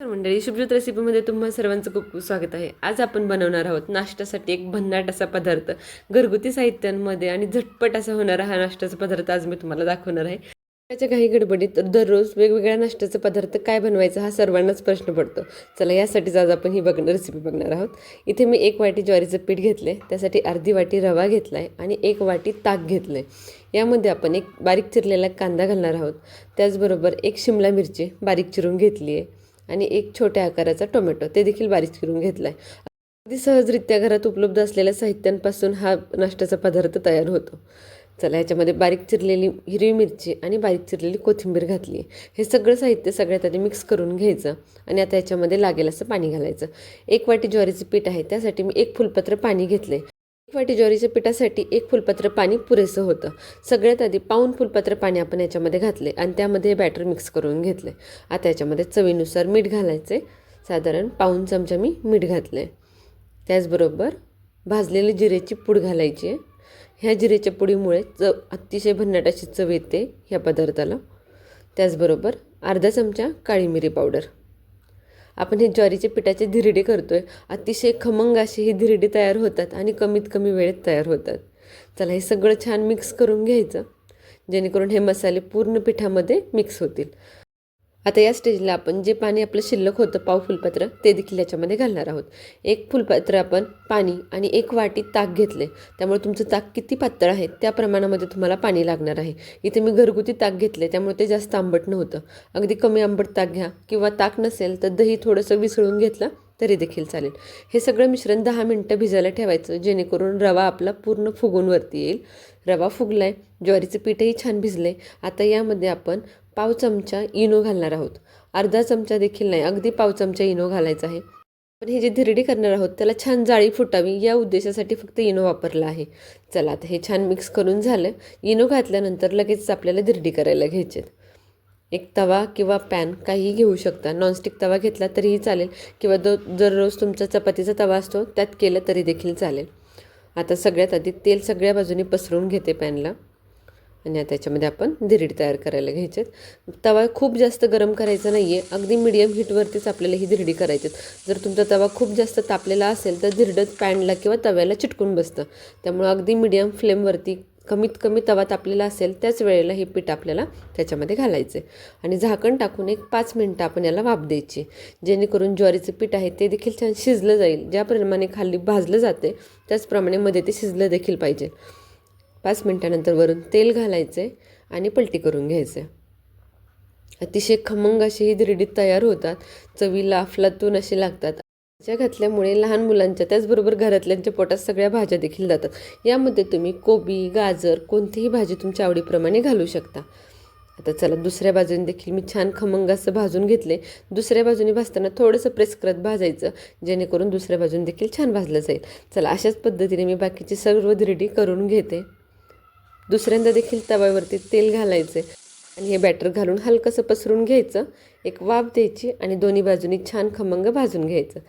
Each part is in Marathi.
तर मंडळी शुभ्रत रेसिपीमध्ये तुम्हा सर्वांचं खूप खूप स्वागत आहे. आज आपण बनवणार आहोत नाश्त्यासाठी एक भन्नाट असा पदार्थ. घरगुती साहित्यांमध्ये आणि झटपट असा होणारा हा नाश्त्याचा पदार्थ आज मी तुम्हाला दाखवणार आहे. त्याच्या काही गडबडीत दररोज वेगवेगळ्या नाश्त्याचा पदार्थ काय बनवायचा हा सर्वांनाच प्रश्न पडतो. चला यासाठीच आज आपण ही बघणं रेसिपी बघणार आहोत. इथे मी एक वाटी ज्वारीचं पीठ घेतलं आहे त्यासाठी अर्धी वाटी रवा घेतला आहे आणि एक वाटी ताक घेतलं आहे यामध्ये आपण एक बारीक चिरलेला कांदा घालणार आहोत. त्याचबरोबर एक शिमला मिरची बारीक चिरून घेतली आहे आणि एक छोट्या आकाराचा टोमॅटो. ते देखील बारीक चिरून घेतला आहे अगदी सहजरित्या घरात उपलब्ध असलेल्या साहित्यांपासून हा नाश्त्याचा पदार्थ तयार होतो. चला याच्यामध्ये बारीक चिरलेली हिरवी मिरची आणि बारीक चिरलेली कोथिंबीर घातली हे सगळं साहित्य सगळ्यात आधी मिक्स करून घ्यायचं आणि आता याच्यामध्ये लागेल असं पाणी घालायचं. एक वाटी ज्वारीचं पीठ आहे त्यासाठी मी एक फुलपत्र पाणी घेतले आहे वाटी ज्वारीच्या पिठासाठी एक फुलपत्र पाणी पुरेसं होतं. सगळ्यात आधी पाऊन फुलपत्र पाणी आपण याच्यामध्ये घातले आणि त्यामध्ये बॅटर मिक्स करून घेतले. आता याच्यामध्ये चवीनुसार मीठ घालायचे. साधारण पाऊन चमचा मी मीठ घातले त्याचबरोबर भाजलेली जिरेची पूड घालायची आहे. ह्या जिरेच्या पुडीमुळे चव अतिशय भन्नाट अशी चव येते ह्या पदार्थाला. त्याचबरोबर अर्धा चमचा काळी मिरी पावडर. आपण हे ज्वारीचे पिठाचे धिरडे करतो आहे अतिशय खमंग अशी ही धिरडी तयार होतात आणि कमीत कमी वेळेत तयार होतात. चला हे सगळं छान मिक्स करून घ्यायचं जेणेकरून हे मसाले पूर्ण पिठामध्ये मिक्स होतील. आता या स्टेजला आपण जे पाणी आपलं शिल्लक होतं पाव फुलपत्र ते देखील याच्यामध्ये घालणार आहोत. एक फुलपत्र आपण पाणी आणि एक वाटी ताक घेतले त्यामुळे तुमचं ताक किती पातळ आहे त्या प्रमाणामध्ये तुम्हाला पाणी लागणार आहे. इथे मी घरगुती ताक घेतले त्यामुळे ते जास्त आंबट नव्हतं. अगदी कमी आंबट ताक घ्या किंवा ताक नसेल तर दही थोडंसं विसळून घेतलं तरी देखील चालेल. हे सगळं मिश्रण दहा मिनटं भिजायला ठेवायचं जेणेकरून रवा आपला पूर्ण फुगून वरती येईल. रवा फुगला आहे ज्वारीचं पीठही छान भिजलं आहे आता यामध्ये आपण पाव चमचा इनो घालणार आहोत. अर्धा चमचा देखील नाही अगदी पाव चमचा इनो घालायचा आहे. पण हे जे धिरडी करणार आहोत त्याला छान जाळी फुटावी या उद्देशासाठी फक्त इनो वापरला आहे. चला आता हे छान मिक्स करून झालं. इनो घातल्यानंतर लगेच आपल्याला धिरडी करायला घ्यायचे एक तवा किंवा पॅन काहीही घेऊ शकता. नॉनस्टिक तवा घेतला तरीही चालेल. किंवा दो दररोज तुमचा चपातीचा तवा असतो त्यात केलं तरी देखील चालेल. आता सगळ्यात आधी तेल सगळ्या बाजूनी पसरून घेते पॅनला आणि आता त्याच्यामध्ये आपण धिरडी तयार करायला घ्यायचे तवा खूप जास्त गरम करायचा नाही आहे अगदी मिडियम हीटवरतीच आपल्याला ही धिरडी करायची जर तुमचा तवा खूप जास्त तापलेला असेल तर धिरडत पॅनला किंवा तव्याला चिटकून बसतं. त्यामुळं अगदी मिडियम फ्लेमवरती कमीत कमी तवा तापलेला असेल त्याच वेळेला हे पीठ आपल्याला त्याच्यामध्ये घालायचे आणि झाकण टाकून एक पाच मिनटं आपण याला वाफ द्यायची. जेणेकरून ज्वारीचं पीठ आहे ते देखील छान शिजलं जाईल. ज्याप्रमाणे खाली भाजलं जाते त्याचप्रमाणे मध्ये ते शिजलं देखील पाहिजे. पाच मिनटानंतर वरून तेल घालायचे आणि पलटी करून घ्यायचे. अतिशय खमंग अशी ही धिरडीत तयार होतात. चवीला अफलातून अशी लागतात. भाज्या घातल्यामुळे लहान मुलांच्या त्याचबरोबर घरातल्यांच्या पोटात सगळ्या भाज्या देखील जातात. यामध्ये तुम्ही कोबी गाजर कोणतीही भाजी तुमच्या आवडीप्रमाणे घालू शकता. आता चला दुसऱ्या बाजूने देखील मी छान खमंग असं भाजून घेतले. दुसऱ्या बाजूने भाजताना थोडंसं प्रेस करत भाजायचं जेणेकरून दुसऱ्या बाजूने देखील छान भाजलं जाईल. चला अशाच पद्धतीने मी बाकीची सर्व धिरडी करून घेते. दुसऱ्यांदा देखील तव्यावरती तेल घालायचे. आणि हे बॅटर घालून हलकंसं पसरून घ्यायचं. एक वाफ द्यायची आणि दोन्ही बाजूनी छान खमंग भाजून घ्यायचं.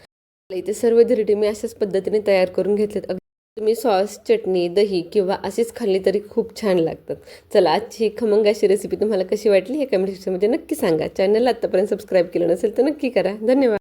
इथे सर्व धिरडी मी अशाच पद्धतीने तयार करून घेतलेत. तुम्ही सॉस चटणी दही किंवा अशीच खाल्ली तरी खूप छान लागतात. चला आजची ही खमंग अशी रेसिपी तुम्हाला कशी वाटली हे कमेंट सेक्शनमध्ये नक्की सांगा. चॅनलला आत्तापर्यंत सबस्क्राईब केलं नसेल तर नक्की करा. धन्यवाद.